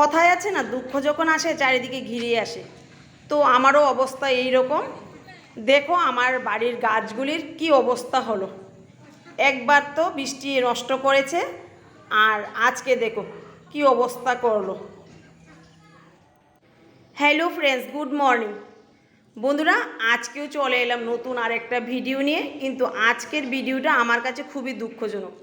কথায় আছে না, দুঃখ যখন আসে চারিদিকে ঘিরে আসে। তো আমারও অবস্থা এই রকম দেখো আমার বাড়ির গাছগুলির কি অবস্থা হলো। একবার তো বৃষ্টি নষ্ট করেছে, আর আজকে দেখো কি অবস্থা করল। হ্যালো ফ্রেন্ডস গুড মর্নিং বন্ধুরা, আজকেও চলে এলাম নতুন আর একটা ভিডিও নিয়ে, কিন্তু আজকের ভিডিওটা আমার কাছে খুবই দুঃখজনক।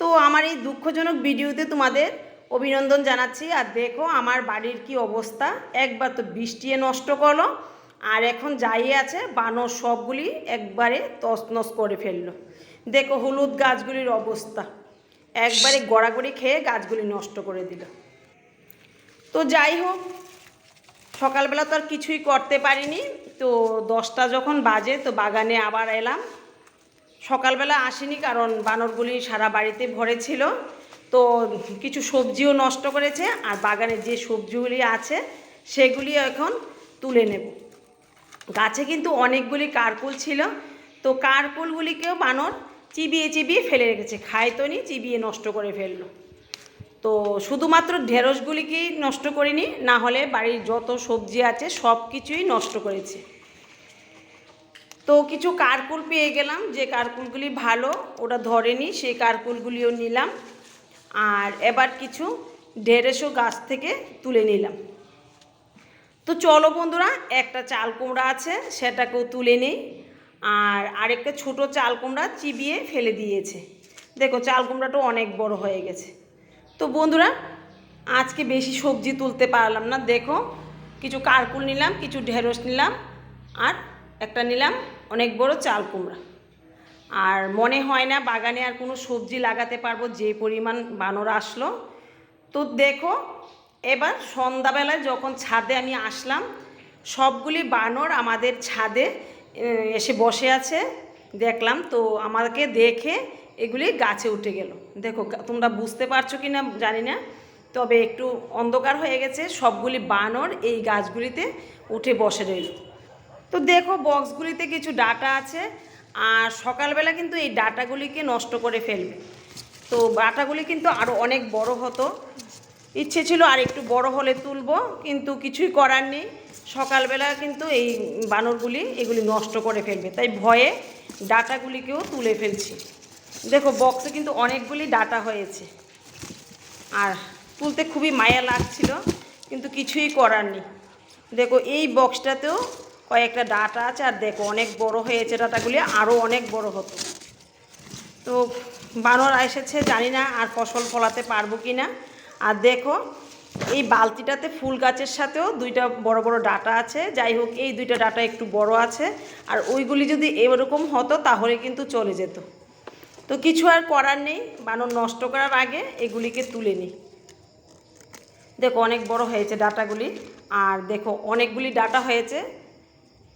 তো আমার এই দুঃখজনক ভিডিওতে তোমাদের অভিনন্দন জানাচ্ছি। আর দেখো আমার বাড়ির কি অবস্থা। একবার তো বৃষ্টিয়ে নষ্ট করল, আর এখন যাই আছে বানর সবগুলি একবারে তছনছ করে ফেলল। দেখো হলুদ গাছগুলির অবস্থা। একবারে গড়াগড়ি খেয়ে গাছগুলি নষ্ট করে দিল। তো যাই হোক, সকালবেলা তো আর কিছুই করতে পারিনি। তো দশটা যখন বাজে, তো বাগানে আবার এলাম। সকালবেলা আসিনি কারণ বানরগুলি সারা বাড়িতে ভরে ছিল তো কিছু সবজিও নষ্ট করেছে আর বাগানে যে সবজিগুলি আছে সেগুলি এখন তুলে নেব। গাছে কিন্তু অনেকগুলি কারকুল ছিল, তো কারকুলগুলিকেও বানর চিবিয়ে চিবিয়ে ফেলে রেখেছে খায় তো নি চিবিয়ে নষ্ট করে ফেলল। তো শুধুমাত্র ঢেঁড়সগুলিকেই নষ্ট করিনি, না হলে বাড়ির যত সবজি আছে সব কিছুই নষ্ট করেছে। তো কিছু কারকুল পেয়ে গেলাম, যে কারকুলগুলি ভালো ওটা ধরেনি, সেই কারকুলগুলিও নিলাম। এবার কিছু ঢেঁড়সও গাছ থেকে তুলে নিলাম। তো চলো বন্ধুরা, একটা চাল কুমড়া আছে, সেটাকেও তুলে নিই। আর আরেকটা ছোট চাল কুমড়া চিবিয়ে ফেলে দিয়েছে। দেখো, চাল কুমড়াটা অনেক বড় হয়ে গেছে। তো বন্ধুরা, আজকে বেশি সবজি তুলতে পারলাম না। দেখো, কিছু কারকুল নিলাম, কিছু ঢেঁড়স নিলাম, আর একটা নিলাম অনেক বড় চাল কুমড়া। আর মনে হয় না বাগানে আর কোনো সবজি লাগাতে পারব, যে পরিমাণ বানর আসলো। তো দেখো, এবার সন্ধ্যাবেলায় যখন ছাদে আমি আসলাম, সবগুলি বানর আমাদের ছাদে এসে বসে আছে। দেখলাম, তো আমাকে দেখে এগুলি গাছে উঠে গেল। দেখো তোমরা বুঝতে পারছ কি না জানি না, তবে একটু অন্ধকার হয়ে গেছে, সবগুলি বানর এই গাছগুলিতে উঠে বসে রইল। তো দেখো বক্সগুলিতে কিছু ডাটা আছে। আর সকালবেলা কিন্তু এই ডাটাগুলিকে নষ্ট করে ফেলবে। তো ডাটাগুলি কিন্তু আরও অনেক বড় হতো। ইচ্ছে ছিল আর একটু বড় হলে তুলব, কিন্তু কিছুই করার নেই। সকালবেলা কিন্তু এই বানরগুলি এগুলি নষ্ট করে ফেলবে। তাই ভয়ে ডাটাগুলিকেও তুলে ফেলছি। দেখো, বক্সে কিন্তু অনেকগুলি ডাটা হয়েছে। আর তুলতে খুবই মায়া লাগছিল, কিন্তু কিছুই করার নেই। দেখো, এই বক্সটাতেও কয়েকটা ডাটা আছে, আর দেখো অনেক বড় হয়েছে ডাটাগুলি আরও অনেক বড় হতো। তো বানর এসেছে, জানি না আর ফসল ফলাতে পারব কি না আর দেখো, এই বালতিটাতে ফুল গাছের সাথেও দুইটা বড় বড় ডাটা আছে। যাই হোক, এই দুইটা ডাটা একটু বড় আছে। আর ওইগুলি যদি এরকম হতো, তাহলে কিন্তু চলে যেত। তো কিছু আর করার নেই, বানর নষ্ট করার আগে এগুলিকে তুলে নিই। দেখো অনেক বড় হয়েছে ডাটাগুলি, আর দেখো অনেকগুলি ডাটা হয়েছে।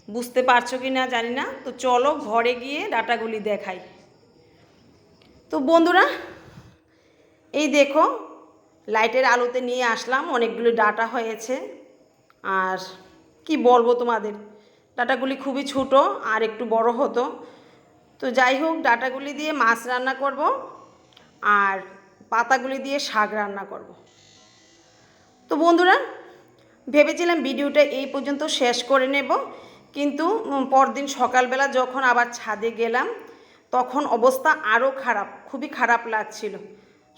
বুঝতে পারছ কি না জানি না। তো চলো ঘরে গিয়ে ডাটাগুলি দেখাই। তো বন্ধুরা, এই দেখো, লাইটের আলোতে নিয়ে আসলাম, অনেকগুলো ডাটা হয়েছে। আর কি বলব তোমাদের, ডাটাগুলি খুবই ছোট আর একটু বড় হতো। তো যাই হোক, ডাটাগুলি দিয়ে মাছ রান্না করব আর পাতাগুলি দিয়ে শাক রান্না করব। তো বন্ধুরা, ভেবেছিলাম ভিডিওটা এই পর্যন্ত শেষ করে নেব। কিন্তু পরদিন সকালবেলা যখন আবার ছাদে গেলাম, তখন অবস্থা আরও খারাপ, খুবই খারাপ লাগছিল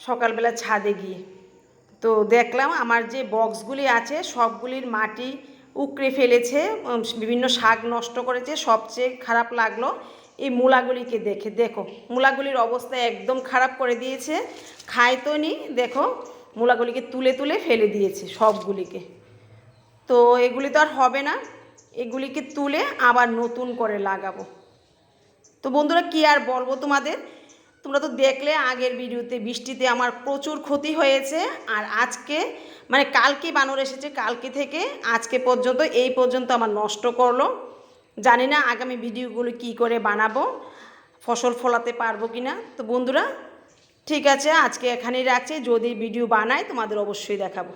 সকালবেলা ছাদে গিয়ে। তো দেখলাম আমার যে বক্সগুলি আছে, সবগুলির মাটি উকড়ে ফেলেছে বিভিন্ন শাক নষ্ট করেছে, সবচেয়ে খারাপ লাগল এই মূলাগুলিকে দেখে। দেখো, মূলাগুলির অবস্থা একদম খারাপ করে দিয়েছে, খায় তো নি, দেখো, মূলাগুলিকে তুলে তুলে ফেলে দিয়েছে সবগুলিকে। তো এগুলি তো আর হবে না। এগুলিকে তুলে আবার নতুন করে লাগাবো। তো বন্ধুরা, কি আর বলব তোমাদের? তোমরা তো দেখলে আগের ভিডিওতে বৃষ্টিতে আমার প্রচুর ক্ষতি হয়েছে, আর আজকে মানে কালকে বানর এসেছে, কালকে থেকে আজকে পর্যন্ত, এই পর্যন্ত আমার নষ্ট করল। জানি না আগামী ভিডিওগুলো কি করে বানাবো, ফসল ফলাতে পারব কি না তো বন্ধুরা, ঠিক আছে, আজকে এখানেই রাখছি। যদি ভিডিও বানাই, তোমাদের অবশ্যই দেখাবো।